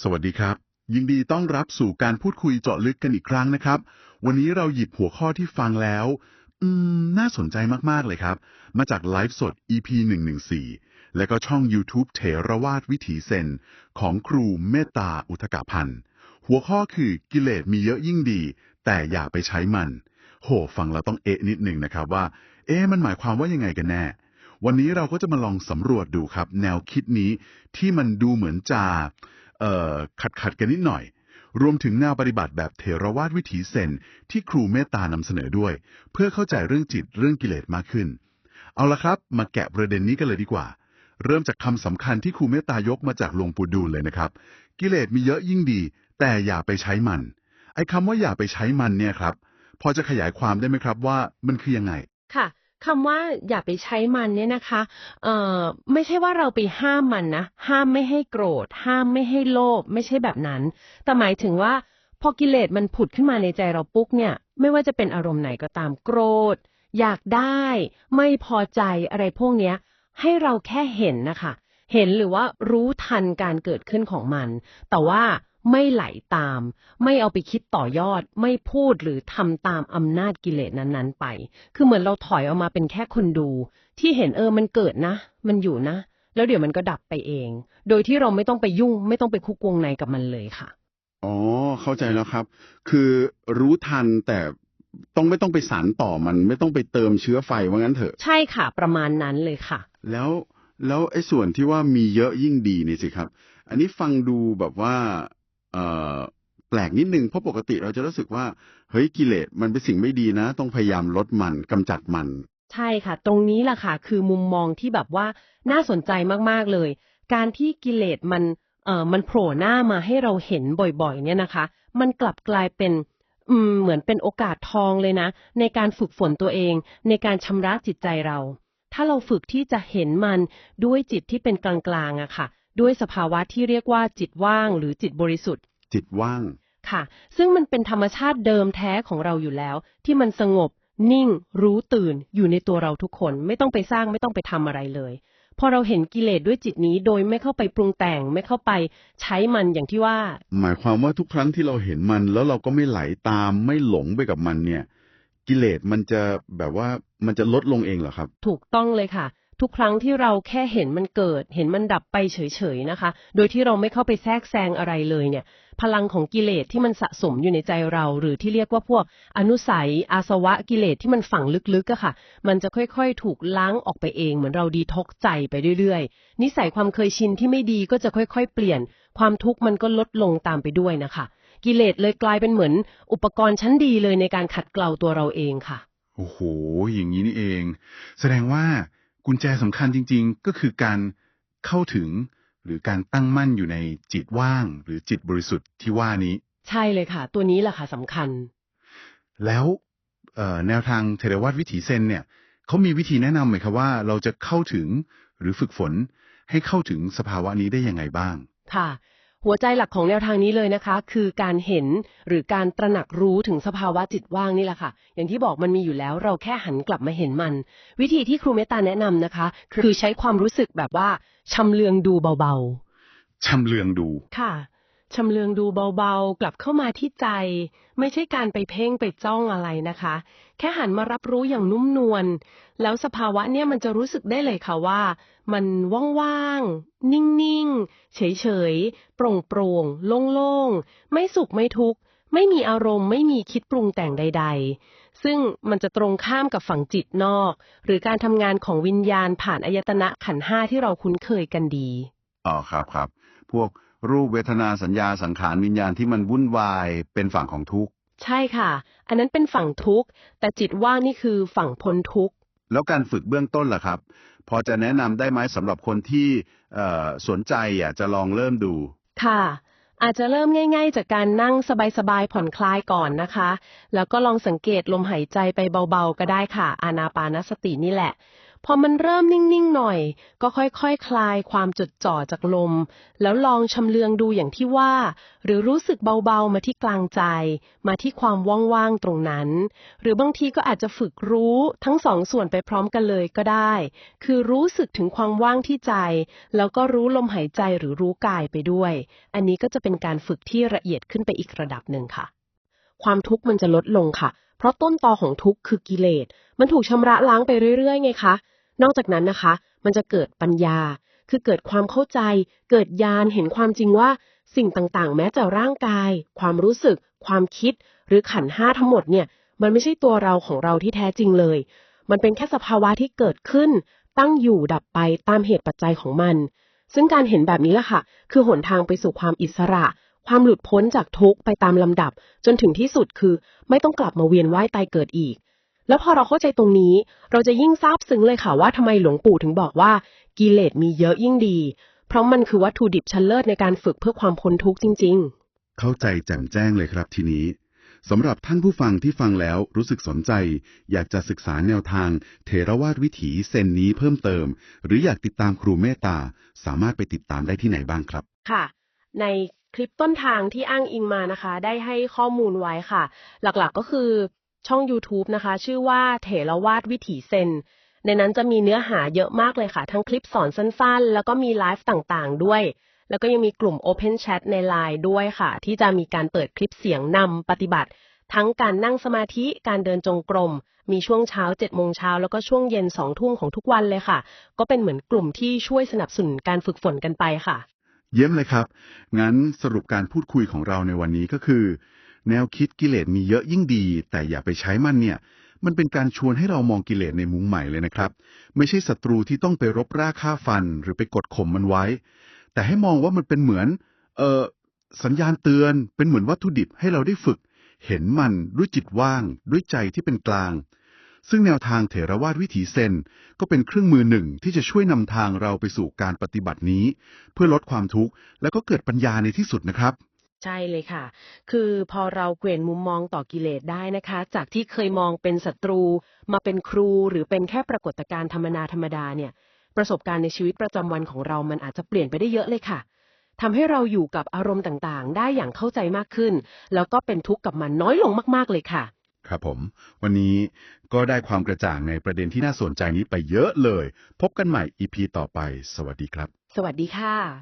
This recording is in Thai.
สวัสดีครับ ยินดีต้อนรับสู่การพูดคุยเจาะลึกกันอีกครั้งนะครับ วันนี้เราหยิบหัวข้อที่ฟังแล้ว อืม น่าสนใจมากๆเลยครับ มาจากไลฟ์สด EP 114 และก็ช่อง YouTube เถรวาทวิถีเซน ของครูเมตตาอุทกพันธ์หัวข้อคือกิเลสมีเยอะยิ่งดี แต่อย่าไปใช้มัน โห ฟังแล้วต้องเอะนิดหนึ่งนะครับว่า เอ๊ะมันหมายความว่ายังไงกันแน่วันนี้เราก็จะมาลองสำรวจดูครับ แนวคิดนี้ที่มันดูเหมือนจะ เอ่อขัดขัดกันนิดหน่อย รวมถึงแนวปฏิบัติแบบเทรวาทวิถีเซนที่ครูเมตตานำเสนอด้วย เพื่อเข้าใจเรื่องจิตเรื่องกิเลสมากขึ้น เอาละครับ มาแกะประเด็นนี้กันเลยดีกว่า เริ่มจากคำสำคัญที่ครูเมตตายกมาจากหลวงปู่ดูลเลยนะครับ กิเลสมีเยอะยิ่งดี แต่อย่าไปใช้มัน ไอ้คำว่าอย่าไปใช้มันเนี่ยครับ พอจะขยายความได้ไหมครับว่ามันคือยังไงค่ะ คำว่าอย่าไปใช้มันเนี่ยนะคะเอ่อไม่ใช่ว่าเราไปห้ามมันนะห้ามไม่ให้โกรธ ห้ามไม่ให้โลภไม่ใช่แบบนั้น แต่หมายถึงว่าพอกิเลสมันผุดขึ้นมาในใจเราปุ๊บเนี่ย ไม่ว่าจะเป็นอารมณ์ไหนก็ตามโกรธ อยากได้ ไม่พอใจอะไรพวกเนี้ย ให้เราแค่เห็นนะคะ เห็นหรือว่ารู้ทันการเกิดขึ้นของมัน แต่ว่า ไม่ไหลตาม ไม่เอาไปคิดต่อยอด ไม่พูดหรือทำตามอำนาจกิเลสนั้นๆไป คือเหมือนเราถอยออกมาเป็นแค่คนดู ที่เห็นเออมันเกิดนะ มันอยู่นะ แล้วเดี๋ยวมันก็ดับไปเอง โดยที่เราไม่ต้องไปยุ่ง ไม่ต้องไปคุกวงในกับมันเลยค่ะ อ๋อ เข้าใจแล้วครับ คือรู้ทันแต่ต้องไม่ต้องไปสารต่อมัน ไม่ต้องไปเติมเชื้อไฟว่างั้นเถอะ ใช่ค่ะ ประมาณนั้นเลยค่ะ แล้วแล้วไอ้ส่วนที่ว่ามีเยอะยิ่งดีนี่สิครับ อันนี้ฟังดูแบบว่าเอ่อ แปลกนิดนึงเพราะปกติเราจะรู้สึกว่า เฮ้ยกิเลสมันเป็นสิ่งไม่ดีนะ ต้องพยายามลดมันกำจัดมัน ใช่ค่ะ ตรงนี้แหละค่ะ คือมุมมองที่แบบว่าน่าสนใจมากๆเลย การที่กิเลสมันเอ่อมันโผล่หน้ามาให้เราเห็นบ่อยๆ เนี่ยนะคะ มันกลับกลายเป็นอืมเหมือนเป็นโอกาสทองเลยนะ ในการฝึกฝนตัวเอง ในการชำระจิตใจเรา ถ้าเราฝึกที่จะเห็นมันด้วยจิตที่เป็นกลางๆอะค่ะ ด้วยสภาวะที่เรียกว่าจิตว่างหรือจิตบริสุทธิ์ จิตว่าง ค่ะ ซึ่งมันเป็นธรรมชาติเดิมแท้ของเราอยู่แล้ว ที่มันสงบ นิ่ง รู้ตื่น อยู่ในตัวเราทุกคน ไม่ต้องไปสร้างไม่ต้องไปทำอะไรเลย พอเราเห็นกิเลสด้วยจิตนี้โดยไม่เข้าไปปรุงแต่งไม่เข้าไปใช้มันอย่างที่ว่า หมายความว่าทุกครั้งที่เราเห็นมัน แล้วเราก็ไม่ไหลตาม ไม่หลงไปกับมันเนี่ย กิเลสมันจะแบบว่ามันจะลดลงเองเหรอครับ ถูกต้องเลยค่ะ ทุกครั้งที่เราแค่เห็นมันเกิด เห็นมันดับไปเฉยๆนะคะ โดยที่เราไม่เข้าไปแทรกแซงอะไรเลยเนี่ย พลังของกิเลสที่มันสะสมอยู่ในใจเรา หรือที่เรียกว่าพวกอนุสัย อาสวะกิเลสที่มันฝังลึกๆอะค่ะ มันจะค่อยๆ ถูกล้างออกไปเองเหมือนเราดีท็อกใจไปเรื่อยๆ นิสัยความเคยชินที่ไม่ดีก็จะค่อยๆ เปลี่ยน ความทุกข์มันก็ลดลงตามไปด้วยนะคะ กิเลสเลยกลายเป็นเหมือน อุปกรณ์ชั้นดีเลยในการขัดเกลาตัวเราเองค่ะ โอ้โห อย่างนี้นี่เอง แสดงว่า กุญแจสำคัญจริง ๆ ก็คือการเข้าถึงหรือการตั้งมั่นอยู่ในจิตว่าง หรือจิตบริสุทธิ์ที่ว่านี้ ใช่เลยค่ะ ตัวนี้แหละค่ะสำคัญ แล้วเอ่อแนวทางเทรวัตวิถีเซนเนี่ยเขามีวิธีแนะนำไหมครับว่าเราจะเข้าถึงหรือฝึกฝนให้เข้าถึงสภาวะนี้ได้ยังไงบ้าง ค่ะ หัวใจหลักของแนวทางนี้เลยนะคะ คือการเห็นหรือการตระหนักรู้ถึงสภาวะจิตว่างนี่แหละค่ะ อย่างที่บอกมันมีอยู่แล้วเราแค่หันกลับมาเห็นมัน วิธีที่ครูเมตตาแนะนำนะคะ คือใช้ความรู้สึกแบบว่าชำเลืองดูเบาชำเลืองดูๆค่ะ ชำเลืองดูเบาๆ กลับเข้ามาที่ใจ ไม่ใช่การไปเพ่งไปจ้องอะไรนะคะ แค่หันมารับรู้อย่างนุ่มนวล แล้วสภาวะเนี่ยมันจะรู้สึกได้เลยค่ะว่า มันว่างๆ นิ่งๆ เฉยๆ โปร่งๆ โล่งๆ ไม่สุขไม่ทุกข์ ไม่มีอารมณ์ ไม่มีคิดปรุงแต่งใด ๆ ซึ่งมันจะตรงข้ามกับฝั่งจิตนอก หรือการทำงานของวิญญาณผ่านอายตนะขันห้าที่เราคุ้นเคยกันดี อ๋อครับครับ พวก รูปเวทนาสัญญาสังขารวิญญาณที่มันวุ่นวายเป็นฝั่งของทุกข์ ใช่ค่ะ อันนั้นเป็นฝั่งทุกข์ แต่จิตว่างนี่คือฝั่งพ้นทุกข์ แล้วการฝึกเบื้องต้นล่ะครับ พอจะแนะนำได้ไหมสำหรับคนที่เอ่อสนใจอยากจะลองเริ่มดู ค่ะ อาจจะเริ่มง่าย ๆ จากการนั่งสบายๆผ่อนคลายก่อนนะคะ แล้วก็ลองสังเกตลมหายใจไปเบาๆ ก็ได้ค่ะ อานาปานสตินี่แหละ พอมันเริ่มนิ่งๆหน่อย ก็ค่อยๆคคลายความจดจ่อจากลม แล้วลองชำเลืองดูอย่างที่ว่า หรือรู้สึกเบาๆมาที่กลางใจ มาที่ความว่างๆตรงนั้น หรือบางทีก็อาจจะฝึกรู้ทั้งสองส่วนไปพร้อมกันเลยก็ได้ คือรู้สึกถึงความว่างที่ใจ แล้วก็รู้ลมหายใจหรือรู้กายไปด้วย อันนี้ก็จะเป็นการฝึกที่ละเอียดขึ้นไปอีกระดับหนึ่งค่ะ ความทุกข์มันจะลดลงค่ะ เพราะต้นตอของทุกข์คือกิเลส มันถูกชำระล้างไปเรื่อยๆ ไงคะ นอกจากนั้นนะคะ มันจะเกิดปัญญา คือเกิดความเข้าใจ เกิดญาณเห็นความจริงว่า สิ่งต่างๆ แม้แต่ร่างกาย ความรู้สึก ความคิด หรือขันห้าทั้งหมดเนี่ย มันไม่ใช่ตัวเราของเราที่แท้จริงเลย มันเป็นแค่สภาวะที่เกิดขึ้น ตั้งอยู่ดับไปตามเหตุปัจจัยของมัน ซึ่งการเห็นแบบนี้แหละค่ะ คือหนทางไปสู่ความอิสระ ความหลุดพ้นจากทุกข์ไปตามลำดับ จนถึงที่สุดคือ ไม่ต้องกลับมาเวียนว่ายตายเกิดอีก แล้วพอเราเข้าใจตรงนี้ เราจะยิ่งซาบซึ้งเลยค่ะว่าทำไมหลวงปู่ถึงบอกว่ากิเลสมีเยอะยิ่งดี เพราะมันคือวัตถุดิบชั้นเลิศในการฝึกเพื่อความพ้นทุกข์จริง ๆ เข้าใจแจ่มแจ้งเลยครับทีนี้สำหรับท่านผู้ฟังที่ฟังแล้วรู้สึกสนใจ อยากจะศึกษาแนวทาง เทรวาทวิถีเซนนี้เพิ่มเติม หรืออยากติดตามครูเมตตา สามารถไปติดตามได้ที่ไหนบ้างครับ ค่ะ ใน คลิปต้นทางที่อ้างอิงมานะคะ ได้ให้ข้อมูลไว้ค่ะ หลักๆก็คือช่อง YouTube นะคะ ชื่อว่าเถรวาทวิถีเซนในนั้นจะมีเนื้อหาเยอะมากเลยค่ะ ทั้งคลิปสอนสั้นๆ แล้วก็มีไลฟ์ต่างๆ ด้วย แล้วก็ยังมีกลุ่ม Open Chat ในไลน์ด้วยค่ะ ที่จะมีการเปิดคลิปเสียงนำปฏิบัติ ทั้งการนั่งสมาธิการเดินจงกรม มีช่วงเช้า7โมงเช้าแล้วก็ช่วงเย็น2ทุ่มของทุกวันเลยค่ะ ก็เป็นเหมือนกลุ่มที่ช่วยสนับสนุนการฝึกฝนกันไปค่ะ เยี่ยมเลยครับ งั้นสรุปการพูดคุยของเราในวันนี้ก็คือ แนวคิดกิเลสมีเยอะยิ่งดี แต่อย่าไปใช้มันเนี่ย มันเป็นการชวนให้เรามองกิเลสในมุมใหม่เลยนะครับ ไม่ใช่ศัตรูที่ต้องไปรบราฆ่าฟัน หรือไปกดข่มมันไว้ แต่ให้มองว่ามันเป็นเหมือน เออสัญญาณเตือนเป็นเหมือนวัตถุดิบให้เราได้ฝึก เห็นมันด้วยจิตว่าง ด้วยใจที่เป็นกลาง ซึ่งแนวทางเถรวาทวิถีเซนก็เป็นเครื่องมือหนึ่งที่จะช่วยนำทางเราไปสู่การปฏิบัตินี้ เพื่อลดความทุกข์แล้วก็เกิดปัญญาในที่สุดนะครับใช่เลยค่ะ คือพอเราเปลี่ยนมุมมองต่อกิเลสได้นะคะ จากที่เคยมองเป็นศัตรู มาเป็นครูหรือเป็นแค่ปรากฏการณ์ธรรมนาธรรมดาเนี่ย ประสบการณ์ในชีวิตประจำวันของเรามันอาจจะเปลี่ยนไปได้เยอะเลยค่ะทำให้เราอยู่กับอารมณ์ต่างๆ ได้อย่างเข้าใจมากขึ้น แล้วก็เป็นทุกข์กับมันน้อยลงมากๆเลยค่ะะครับผม วันนี้ก็ได้ความกระจ่างในประเด็นที่น่าสนใจนี้ไปเยอะเลย พบกันใหม่ EP ต่อไป สวัสดีครับ สวัสดีค่ะ